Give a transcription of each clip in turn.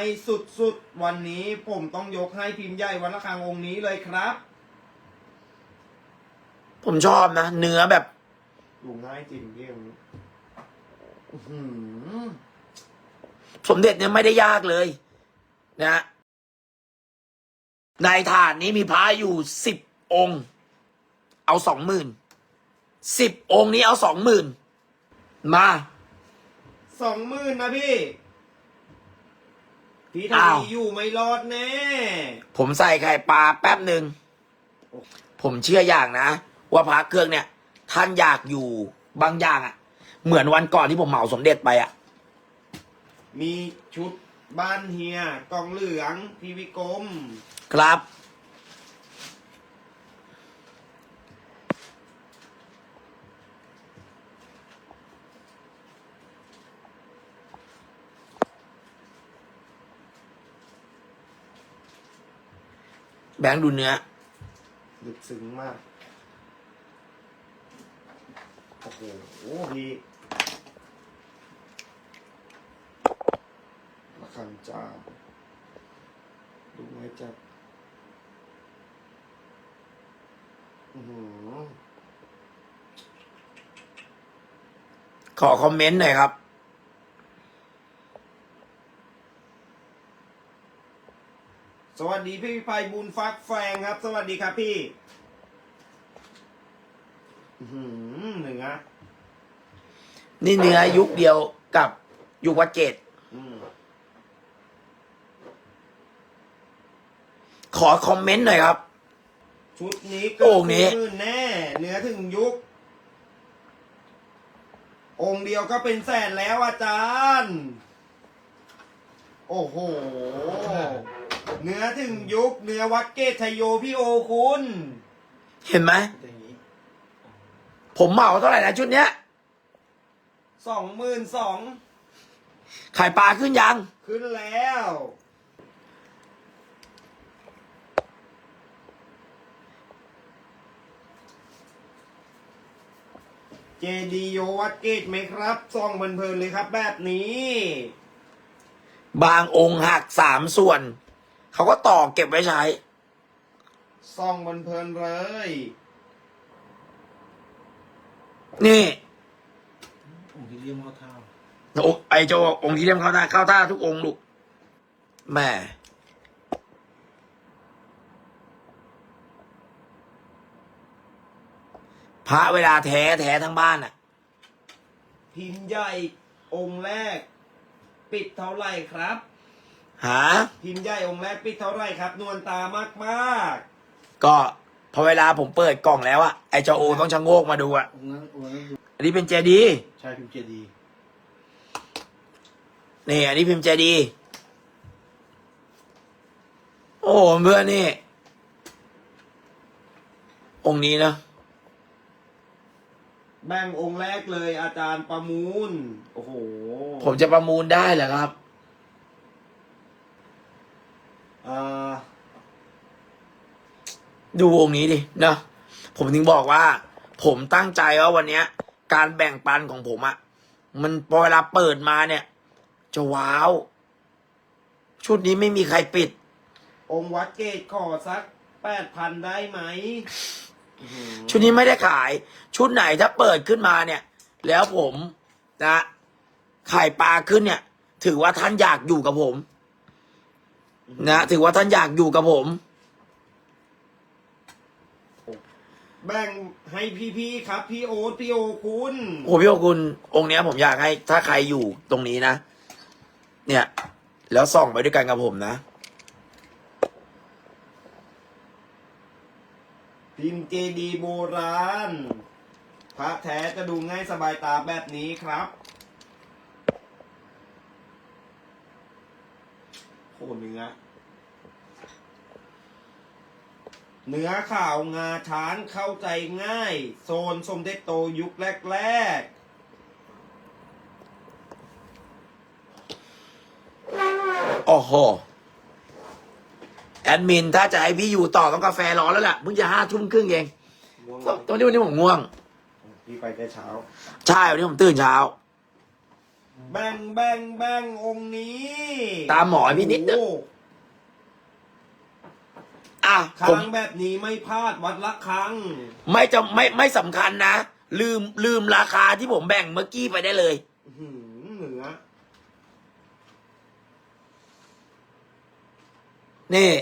ในสุดๆ วันนี้ผมต้องยกให้พิมพ์ใหญ่วันละครังองค์นี้เลยครับ ผมชอบนะ เนื้อแบบดูง่ายจริงพี่องค์นี้อื้อหือสมเด็จเนี่ยไม่ได้ยากเลยนะฮะในถาดนี้มีพระอยู่สิบองค์ เอาสองหมื่นสิบองค์นี้เอาสองหมื่นมา สองหมื่นนะพี่ พี่ทอ้าว วีอยู่ไม่รอดแน่ ผมใส่ไข่ปลาแป๊บหนึ่ง ผมเชื่ออย่างนะ ว่าพระเครื่องเนี่ย ท่านอยากอยู่บางอย่างอะ่ะเหมือนวันก่อนที่ผมเหมาสมเด็จไปอะ่ะมีชุดบ้านเฮียกองเหลืองพีวิกรมครับ แบงค์ดูเนื้อ ลึกซึ้งมาก โอ้โหพี่ระคังจ้าดูไว้จัดอื้อหือขอคอมเมนต์หน่อยครับ สวัสดีพี่ไพบุญฟักแฟงครับ สวัสดีครับพี่อื้อหือหนึ่งอะนี่เนื้อยุคเดียวกับยุควัดเกตอืมขอคอมเมนต์หน่อยครับ ชุดนี้โอ่เกิงนี้หมื่นแน่ เนื้อถึงยุค องค์เดียวก็เป็นแสนแล้วอาจารย์ โอ้โห เนื้อถึงยุคเนื้อวัดเกตชยโยพี่โอคุณเห็นไหมผมเหมาเท่าไหร่นะชุดเนี้ยสองหมื่นสองไข่ปลาขึ้นยัง ขึ้นแล้ว เจดีโยวัดเกตไหมครับซ่องเพลินๆเลยครับแบบนี้ บางองค์หักสามส่วน เขาก็ต่อเก็บไว้ใช้ ซ่องเพลินๆเลย นี่องค์ที่เรียกว่าเท่าโอ้ไอโจองค์ที่เลี่ยมเข้าท่าเข้าท่าทุกองค์ลูกแม่พระเวลาแท้แท้ทั้งบ้านอะ พิมพ์ใหญ่องค์แรก ปิดเท่าไหร่ครับ หา พิมพ์ใหญ่องค์แรกปิดเท่าไหร่ครับ นวลตามากก็พอเวลาผมเปิดกล่องแล้วอะไอเจ้าโอต้องชะโงกมาดูอะองค์นั้นองค์นั้นอันนี้เป็นเจดีย์ชายพิมพ์เจดีย์นี่อันนี้พิมพ์เจดีย์โอ้เพื่อนนี่ องค์นี้นะๆแบ่งองค์แรกเลยอาจารย์ประมูล โอ้โหผมจะประมูลได้เหรอครับ อ่า ดูองค์นี้ดินะผมถึงบอกว่า ผมตั้งใจว่าวันเนี้ย การแบ่งปันของผมอะมันพอเวลาเปิดมาเนี่ย จะว้าว ชุดนี้ไม่มีใครปิด องค์วัดเกตขอสักแปดพันได้ไหมอื้อหือชุดนี้ไม่ได้ขาย ชุดไหนถ้าเปิดขึ้นมาเนี่ย แล้วผมนะไข่ปลาขึ้นเนี่ย ถือว่าท่านอยากอยู่กับผม นะถือว่าท่านอยากอยู่กับผม แบ่งให้พี่ๆครับพี่โอ๊ตพี่โอคุณ โอ้พี่โอคุณ องค์เนี้ยผมอยากให้ ถ้าใครอยู่ตรงนี้นะ เนี่ย แล้วส่องไปด้วยกันกับผมนะพิมพ์เจดีย์โบราณ พระแท้จะดูง่ายสบายตาแบบนี้ครับโคเนื้อ เนื้อข่าวงาช้างเข้าใจง่าย โซนสมเด็จโตยุคแรกโอ้โห แอดมินถ้าจะให้พี่อยู่ต่อต้องกาแฟร้อนแล้วแหละเพิ่งจะห้าทุ่มครึ่งเองๆง่วงตอนนี้วันนี้ผมง่วง พี่ไปแต่เช้า ใช่วันนี้ผมตื่นเช้ามแบ่งแบ่งแบ่งองค์นี้ ตามหมอพี่นิดโอ้โห อะคผมรั้งแบบนี้ไม่พลาดวัดละครั้ง ไม่จะไม่ไม่สำคัญนะ ลืมลืมราคาที่ผมแบ่งเมื่อกี้ไปได้เลย อื้อหือเหนือ นี่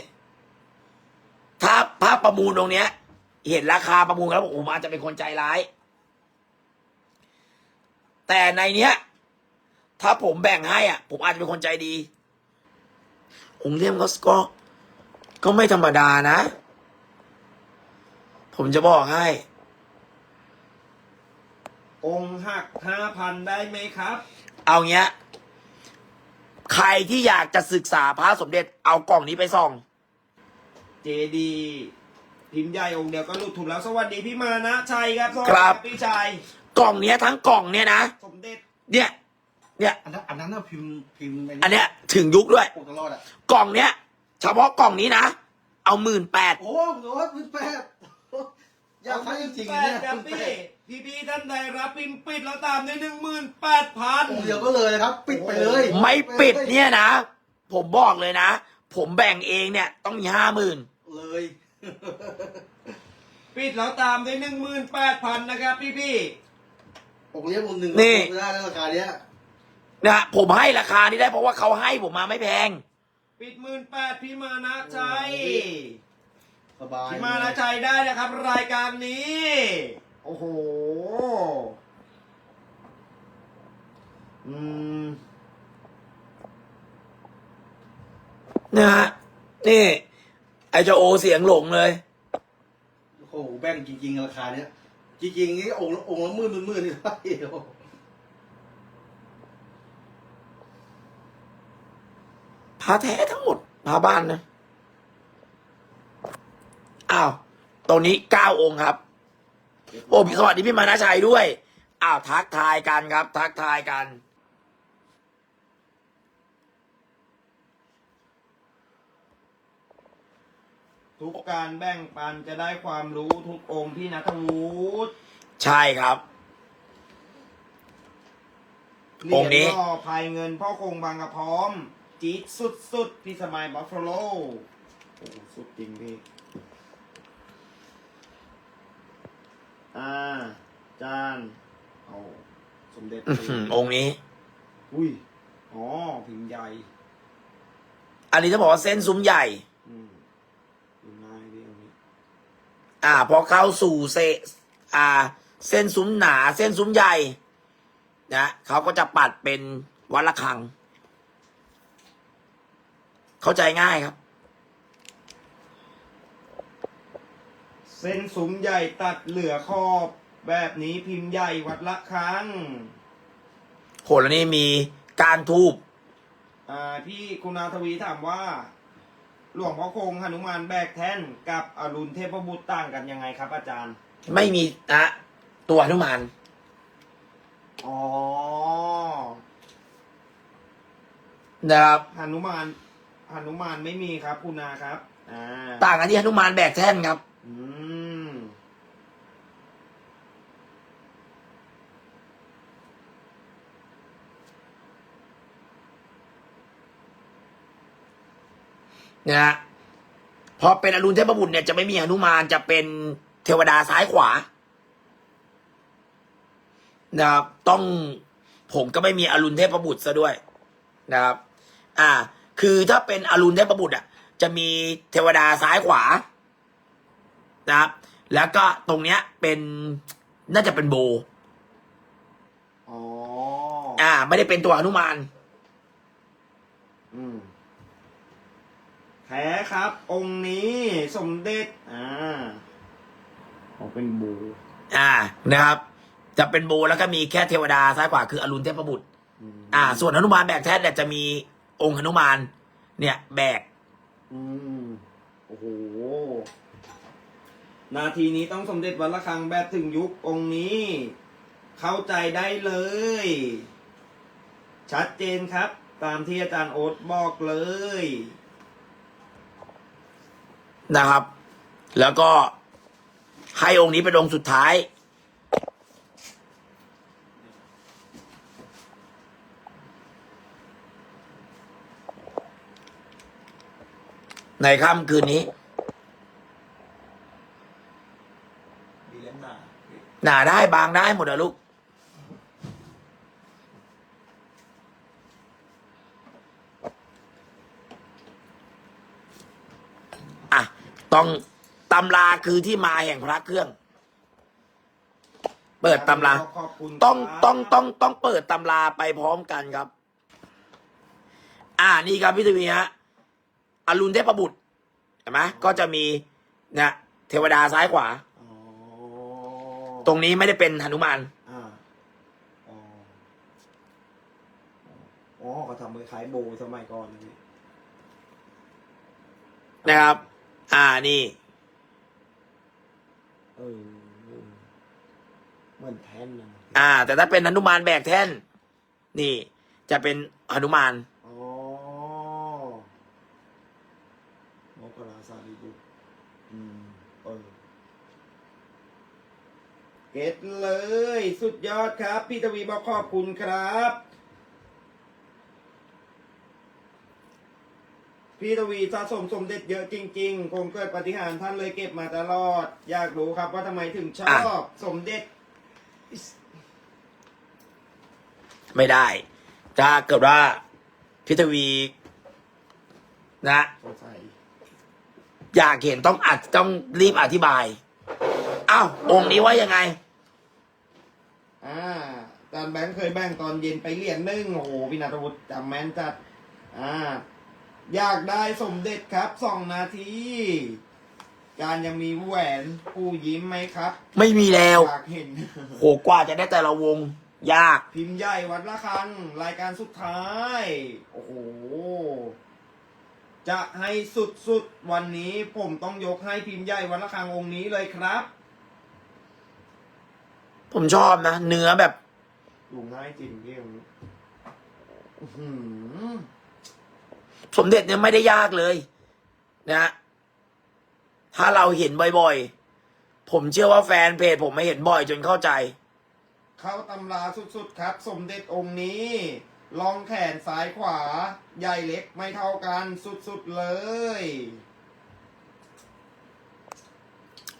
ถ้าภาพประมูลตรงเนี้ย เห็นราคาประมูลแล้วผมอาจจะเป็นคนใจร้าย แต่ในเนี้ย ถ้าผมแบ่งให้อะ ผมอาจจะเป็นคนใจดีองค์เลี่ยมก็ก็ ก็ไม่ธรรมดานะ ผมจะบอกให้ องค์หักห้าพันได้ไหมครับ เอาเงี้ย ใครที่อยากจะศึกษาพระสมเด็จเอากล่องนี้ไปส่อง เจดีพิมพ์ใหญ่องค์เดียวก็หลุดถูกแล้ว สวัสดีพี่มานะชัยครับสวัสดีครับ พี่ชายกล่องเนี้ยทั้งกล่องเนี้ยนะ สมเด็จเนี่ย เนี่ย อันนั้นอันนั้นน่ะพิมพ์พิมพ์อันเนี้ยถึงยุคด้วย ปกตลอดอะกล่องเนี้ย เฉพาะกล่องนี้นะ เอาหมื่นแปดโอ้โหโอ้ยพิมพ์แปดอยากให้จริงๆแปเนี่ยดครับพิมพ์แปพี่ดพี่พี่ท่านใดรับพิมพ์ปิดแล้วตามในหนึ่งหมื่นแปดพันองค์เดียวก็เลยนะครับ ปิดไปเลยไม่ปิดเนี่ยนะ ผมบอกเลยนะ ผมแบ่งเองเนี่ยต้องมีห้าหมื่นเลย ปิดแล้วตามในหนึ่งหมื่นแปดพันนะครับ พี่พี่องค์เลี้ยงองค์หนึ่งนี่ไม่ได้แล้วราคาเนี้ยนะผมให้ราคานี้ได้เพราะว่าเขาให้ผมมาไม่แพง ปิดหมื่นแปดพี่มานะชัยสบายพี่มานะชัยได้นะครับ รายการนี้ โอ้โห อืมนะฮะนี่ ไอเจ้าโอเสียงหลงเลย โอ้โหแบ่งจริงๆราคาเนี้ยจริงๆนี่องค์ละองค์ละหมื่นหมื่นๆนี่ได้โอ้โห พาแท้ทั้งหมดพาบ้านนะอ้าวตรงนี้เก้าองค์ครับ โอ้สวัสดีพี่มานาชัยด้วย อ้าวทักทายกันครับ ทักทายกัน ทุกการแบ่งปันจะได้ความรู้ทุกองค์พี่นัทวุฒิใช่ครับเหรีอยงค์ญนี้พ่อภายเงินพ่อคงบางกระพร้อม จี๊ดสุดสุดๆพี่สมัยบัฟฟาโลโอ้โหสุดจริงพี่ อ่า จานเอาสมเด็จอื้อหือองค์นี้ อุ้ย อ๋อพิมพ์ใหญ่ อันนี้จะบอกว่าเส้นซุ้มใหญ่ อืมดูง่ายดีอันนี้ อ่า พอเข้าสู่เซอ่า เส้นซุ้มหนา เส้นซุ้มใหญ่ นะเขาก็จะปัดเป็นวัดละคัง เข้าใจง่ายครับ เส้นซุ้มใหญ่ตัดเหลือขอบแบบนี้พิมพ์ใหญ่วัดละครั้งโหแล้วนี่มีการทูบอ่าพี่คุณอาทวีถามว่า หลวงพ่อคงหนุมานแบกแท่นกับอรุณเทพบุตรต่างกันยังไงครับอาจารย์ ไม่มีนะตัวหนุมานอ๋อนะครับหนุมาน หนุมานไม่มีครับคุณอาครับ อ่า ต่างกันที่หนุมานแบกแท่นครับ อืม นะฮะพอเป็นอรุณเทพบุตรเนี่ยจะไม่มีหนุมานจะเป็นเทวดาซ้ายขวานะครับต้องผมก็ไม่มีอรุณเทพบุตรซะด้วยนะครับ อ่า คือถ้าเป็นอรุณเทพบุตรอะ จะมีเทวดาซ้ายขวานะครับ แล้วก็ตรงเนี้ยเป็นน่าจะเป็นโบอ๋อ อ่า ไม่ได้เป็นตัวหนุมาน อืมแท้ครับ องค์นี้สมเด็จ อ่าเขาเป็นบูอ่านะครับ จะเป็นโบแล้วก็มีแค่เทวดาซ้ายขวาคืออรุณเทพบุตรมอ่า ส่วนหนุมานแบกแท้เนี่ยจะมี องค์หนุมาน เนี่ย แบก อืมโอ้โห นาทีนี้ต้องสมเด็จวัดระฆังแบบถึงยุคองค์นี้ เข้าใจได้เลย ชัดเจนครับ ตามที่อาจารย์โอ๊ตบอกเลย นะครับ แล้วก็ให้องค์นี้เป็นองค์สุดท้าย ในค่ำคืนนี้มีเล่มหนาหนาได้บางได้หมดอะลูก อะ ต้องตำราคือที่มาแห่งพระเครื่อง เปิดตำราขอบคุณต้องครับต้องต้องต้องเปิดตำราไปพร้อมกันครับ อ่านี่ครับพี่ทวีฮะ อรุณเทพบุตรเห็นไหมก็จะมีเนี่ยเทวดาซ้ายขวา อ๋อตรงนี้ไม่ได้เป็นหนุมานอ่าอ๋ออ๋อเขาทำมือคล้ายโบสมัยก่อนนะพี่นะครับ อ่านี่ เออเหมือนแท่นนะอ่า แต่ถ้าเป็นหนุมานแบกแท่น นี่ จะเป็นหนุมาน อ๋อมกราสารีบุตรอืมเออ เก็ตเลย สุดยอดครับ พี่ทวีบอกขอบคุณครับ พี่ทวีสะสมสมเด็จเยอะจริง ๆ คงเกิดปาฏิหารย์ท่านเลยเก็บมาตลอด อยากรู้ครับว่าทำไมถึงชอบสมเด็จ ไม่ได้ ถ้าเกิดว่าพิทวี นะสงสัยอยากเห็นต้องอัดต้องรีบอธิบาย อ้าวองค์นี้ว่ายังไง อ่าอาจารย์แบงค์เคยแบ่งตอนเย็นไปเหรียญหนึ่งโอ้โหพี่นัทวุฒิจำแม่นจัด อ่า อยากได้สมเด็จครับสองนาที การยังมีแหวนผู้ยิ้มไหมครับไม่มีแล้วอยากเห็น โหกว่าจะได้แต่ละวง ยาก พิมพ์ใหญ่วัดละคัง รายการสุดท้าย โอ้โห จะให้สุดๆ วันนี้ผมต้องยกให้พิมพ์ใหญ่วัดละคังองค์นี้เลยครับ ผมชอบนะ เนื้อแบบดูง่ายจริงพี่องค์นี้อื้อหือสมเด็จเนี่ยไม่ได้ยากเลย นะถ้าเราเห็นบ่อยๆ ผมเชื่อว่าแฟนเพจผมไม่เห็นบ่อยจนเข้าใจ เข้าตำราสุดๆครับ สมเด็จองค์นี้ลองแขนซ้ายขวา ใหญ่เล็กไม่เท่ากันสุดๆเลย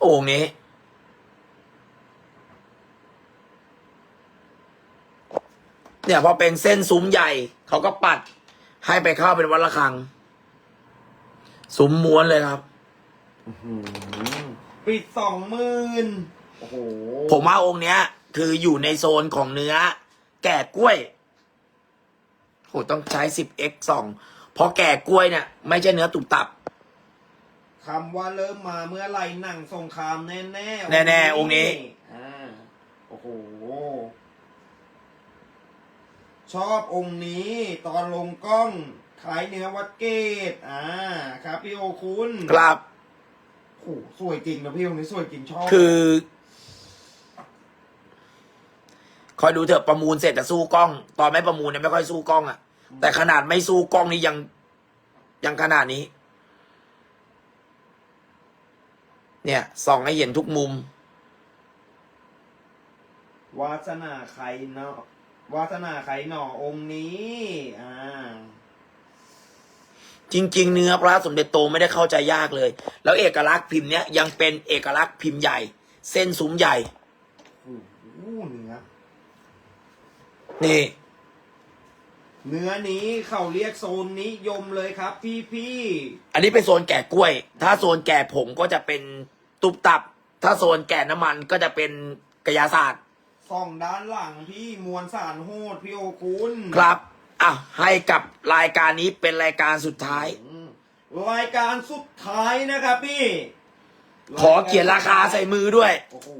องค์นี้ เนี่ยพอเป็นเส้นซุ้มใหญ่เขาก็ปัด ให้ไปเข้าเป็นวัดระฆังซุ้มม้วนเลยครับ ปิดสองหมื่นโอ้โหผมว่าองค์เนี้ย คืออยู่ในโซนของเนื้อ แก่กล้วยโหต้องใช้ 10x 2เพราะแก่กล้วยเนี่ย ไม่ใช่เนื้อตุบตับคำว่าเริ่มมาเมื่อไหรหนังสงครามแน่แน่แน่ๆองค์นี้ อ่าโอ้โห ชอบองค์นี้ตอนลงกล้องขายเนื้อวัดเกตอ่าครับ พี่โอคุณครับโอ้โหสวยจริงนะพี่องค์นี้สวยจริงชอบคือ คอยดูเถอะประมูลเสร็จจะสู้กล้อง ตอนไม่ประมูลเนี่ยไม่ค่อยสู้กล้องอะแต่ขนาดไม่สู้กล้องนี่ยัง ยังขนาดนี้ เนี่ยส่องให้เห็นทุกมุม วาสนาใครเนาะ วาสนาใครหน่อองค์นี้ อ่า จริง ๆ เนื้อพระสมเด็จโตไม่ได้เข้าใจยากเลย แล้วเอกลักษณ์พิมพ์เนี้ยยังเป็นเอกลักษณ์พิมพ์ใหญ่ เส้นซุ้มใหญ่โอ้โหเนื้อ นี่ เนื้อนี้เขาเรียกโซนนิยมเลยครับ พี่พี่อันนี้เป็นโซนแก่กล้วย ถ้าโซนแก่ผงก็จะเป็นตุบตับ ถ้าโซนแก่น้ำมันก็จะเป็นกระยาศาสตร์ ๆส่องด้านหลังพี่มวลสารโหดพี่โอคุณครับ อะ ให้กับรายการนี้เป็นรายการสุดท้ายอืมรายการสุดท้ายนะครับพี่ ขอเขียนราคาใส่มือด้วย โอ้โห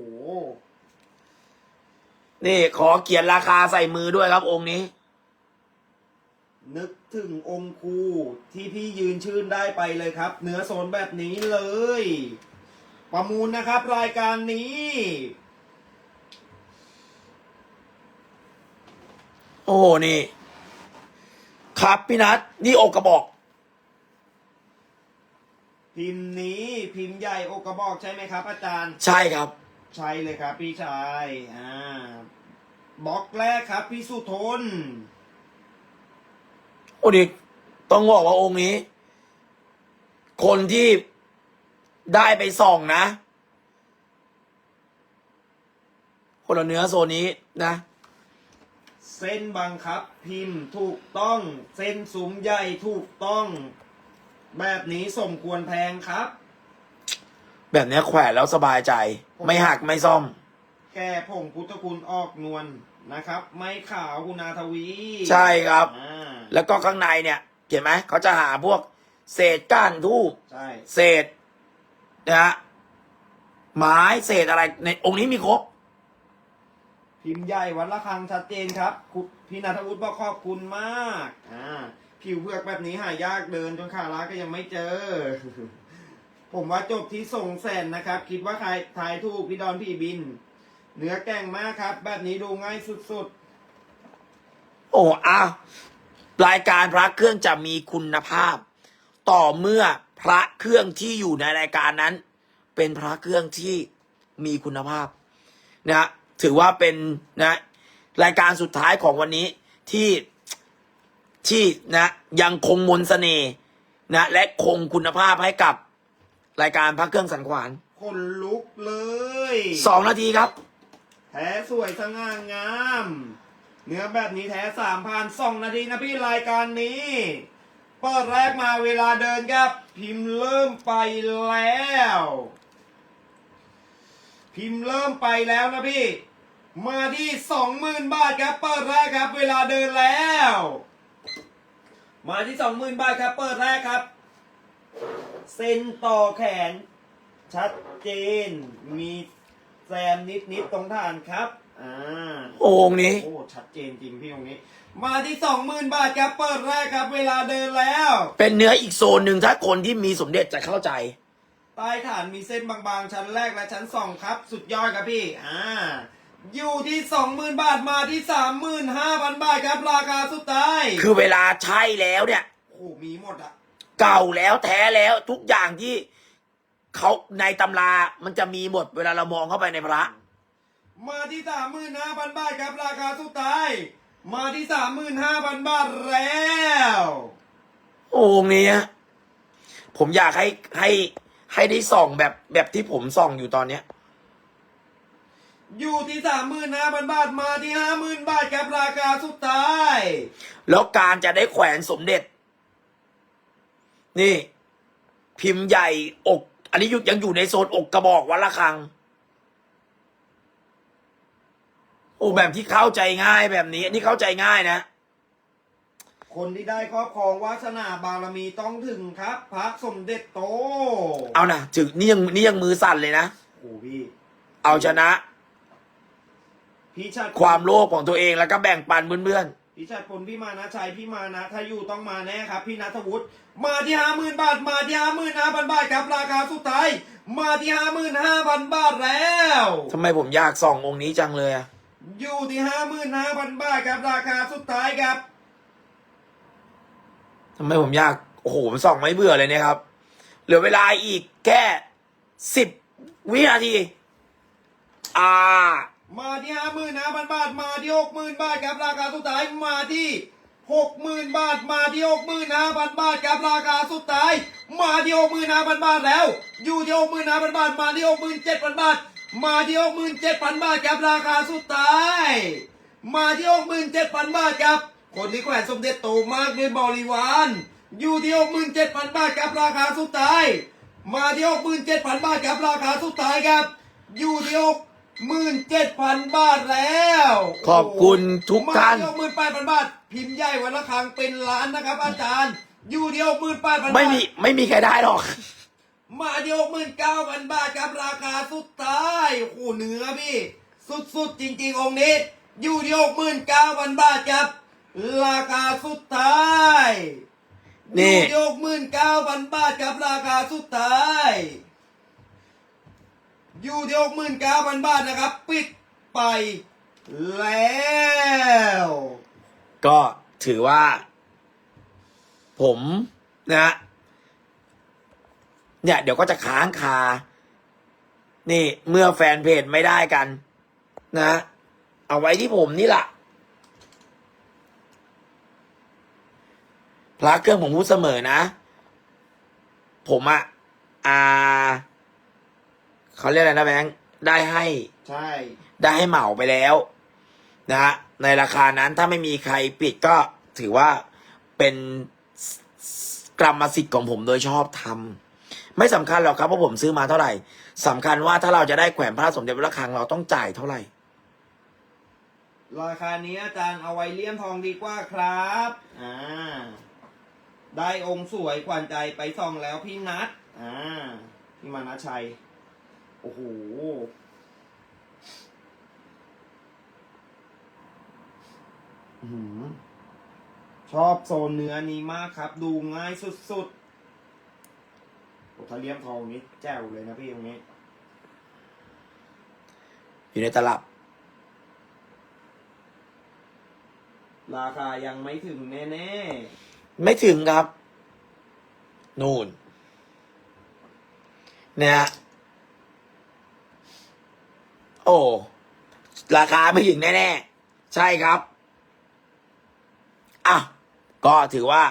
นี่ขอเขียนราคาใส่มือด้วยครับองค์นี้ นึกถึงองค์ครูที่พี่ยืนชื่นได้ไปเลยครับ เนื้อโซนแบบนี้เลย ประมูลนะครับรายการนี้ โอ้โหนี่ครับพี่นัทนี่อกกระบอก พิมพ์นี้พิมพ์ใหญ่อกกระบอกใช่ไหมครับ อาจารย์ ใช่ครับ ใช่เลยครับ พี่ชายอ่าบล็อกแรกครับ พี่สุทนโอ้ดิต้องบอกว่าองค์นี้ คนที่ได้ไปส่องนะ คนละเนื้อโซนนี้นะ เส้นบังคับพิมพ์ถูกต้อง เส้นสุมใหญ่ถูกต้อง แบบนี้สมควรแพงครับ แบบเนี้ยแขวนแล้วสบายใจ ไม่หักไม่ซ่อม แก่ผงพุทธคุณออกนวลนะครับ ไม่ขาวคุณาทวีใช่ครับ อ่าแล้วก็ข้างในเนี่ย เห็นไหมเขาจะหาพวก เศษก้านทูบใช่ เศษนะฮะไม้เศษอะไรในองค์นี้มีครบ พิมพ์ใหญ่วัดละคังชัดเจนครับพี่นัทวุฒิบอกขอบคุณมากอ่าผิวเพือกแบบนี้หายากเดินจนขาล้าก็ยังไม่เจอ ผมว่าจบที่ส่งแสนนะครับ คิดว่าใครทายถูกพี่ดอนพี่บิน เนื้อแก่งมากครับ แบบนี้ดูง่ายสุดๆ โอ้อ้าวรายการพระเครื่องจะมีคุณภาพ ต่อเมื่อพระเครื่องที่อยู่ในรายการนั้น เป็นพระเครื่องที่มีคุณภาพนะฮะ ถือว่าเป็นนะรายการสุดท้ายของวันนี้ที่ที่นะยังคงมนต์เสน่ห์นะและคงคุณภาพให้กับรายการพระเครื่องสันขวานๆคนลุกเลยสองนาทีครับ แท้สวยสง่างาม เนื้อแบบนี้แท้สามพันสองนาทีนะพี่รายการนี้เปิดแรกมาเวลาเดินครับพิมพ์เริ่มไปแล้ว พิมพ์เริ่มไปแล้วนะพี่ มาที่สองหมื่นบาทครับเปิดแรกครับ เวลาเดินแล้ว มาที่สองหมื่นบาทครับเปิดแรกครับ เส้นต่อแขน ชัดเจน มีแซมนิดนิดๆตรงฐานครับอ่าองค์นี้โอ้ชัดเจนจริงพี่ตรงนี้ มาที่สองหมื่นบาทครับเปิดแรกครับ เวลาเดินแล้ว เป็นเนื้ออีกโซนหนึ่งถ้าคนที่มีสมเด็จจะเข้าใจใต้ฐานมีเส้นบางๆ ชั้นแรกและชั้นสองครับ สุดยอดครับพี่อ่า อยู่ที่สองหมื่นบาทมาที่สามหมื่นห้าพันบาทครับราคาสุดท้ายคือเวลาใช้แล้วเนี่ย โอ้มีหมดอะเก่าแล้วแท้แล้วทุกอย่างที่เขาในตำรามันจะมีหมดเวลาเรามองเข้าไปในพระ มาที่สามหมื่นห้าพันบาทครับราคาสุดท้าย มาที่สามหมื่นห้าพันบาทแล้วองค์นี้ฮะผมอยากให้ให้ให้ได้ส่องแบบแบบที่ผมส่องอยู่ตอนเนี้ย อยู่ที่สามหมื่นห้าพันบาทมาที่ห้าหมื่นบาทครับราคาสุดท้าย แล้วการจะได้แขวนสมเด็จ นี่ พิมพ์ใหญ่อก อันนี้อยู่ยังอยู่ในโซนอกกระบอกวัดละคัง โอ้แบบที่เข้าใจง่ายแบบนี้ อันนี้เข้าใจง่ายนะคนที่ได้ครอบครองวาสนาบารมีต้องถึงครับ พระสมเด็จโต เอานะถึงนี่ยังนี่ยังมือสั่นเลยนะโอ้พี่ เอาชนะ พี่ชัดความโลภของตัวเองแล้วก็แบ่งปันเพื่อนพี่ชัดพลพี่มานะชัยพี่มานะ ถ้าอยู่ต้องมาแน่ครับ พี่นัทวุฒิมาที่ห้าหมื่นบาท มาที่ห้าหมื่นห้าพันบาทครับราคาสุดท้ายมาที่ห้าหมื่นห้าพันบาทแล้วๆทำไมผมอยากส่ององค์นี้จังเลยอะอยู่ที่ห้าหมื่นห้าพันบาทครับราคาสุดท้ายครับ ทำไมผมอยากโอ้โหผมส่องไม่เบื่อเลยเนี่ยครับ เหลือเวลาอีกแค่สิบวินาที อ่า มาที่ห้าหมื่นห้าพันบาทมาที่หกหมื่นบาทครับราคาสุดท้ายมาที่หกหมื่นบาทมาที่หกหมื่นห้าพันบาทครับราคาสุดท้ายมาที่หกหมื่นห้าพันบาทแล้ว อยู่ที่หกหมื่นห้าพันบาทมาที่หกหมื่นเจ็ดพันบาทมาที่หกหมื่นเจ็ดพันบาทครับราคาสุดท้าย มาที่หกหมื่นเจ็ดพันบาทครับคนที่แขวนสมเด็จโตมากด้วยบริวารอยู่ที่หกหมื่นเจ็ดพันบาทครับราคาสุดท้าย มาที่หกหมื่นเจ็ดพันบาทครับราคาสุดท้ายครับ อยู่ที่หก หมื่นเจ็ดพันบาทแล้วขอบคุณทุกท่านมาที่หกหมื่นแปดพันบาท พิมพ์ใหญ่วันละครั้งเป็นล้านนะครับ อาจารย์ อยู่ที่หกหมื่นแปดพันบาทไม่มีไม่มีใครได้หรอก มาที่หกหมื่นเก้าพันบาทครับราคาสุดท้ายโอ้โหเนื้อพี่ สุดๆจริงๆองค์นี้ อยู่ที่หกหมื่นเก้าพันบาทครับ ราคาสุดท้ายนี่อยู่ที่หกหมื่นเก้าพันบาทครับราคาสุดท้าย อยู่ที่หกหมื่นเก้าพันบาทนะครับ ปิดไปแล้ว ก็ถือว่า ผมนะเนี่ยเดี๋ยวก็จะค้างคา นี่เมื่อแฟนเพจไม่ได้กัน นะ เอาไว้ที่ผมนี่แหละพระเครื่องผมพูดเสมอนะ ผมอะอ่า เขาเรียกอะไรนะแบงค์ได้ให้ใช่ ได้ให้เหมาไปแล้ว นะฮะในราคานั้นถ้าไม่มีใครปิดก็ถือว่าเป็นกรรมสิทธิ์ของผมโดยชอบทำไม่สำคัญหรอกครับว่าผมซื้อมาเท่าไหร่สำคัญว่าถ้าเราจะได้แขวนพระสมเด็จพระคลังเราต้องจ่ายเท่าไหร่ราคานี้อาจารย์เอาไว้เลี่ยมทองดีกว่าครับอ่าได้องค์สวยขวัญใจไปส่องแล้วพี่นัทอ่าพี่มานะชัย โอ้โหอื้อหือชอบโซนเนื้อนี้มากครับ ดูง่ายสุดๆโอ้ถ้าเลี่ยมทองนี้แจ๋วเลยนะพี่ตรงนี้ อยู่ในตลับ ราคายังไม่ถึงแน่ไม่ถึงครับ นู่น เนี่ยฮะ โอ้ ราคาไม่ถึงแน่ ๆ ใช่ครับ อะ ก็ถือว่า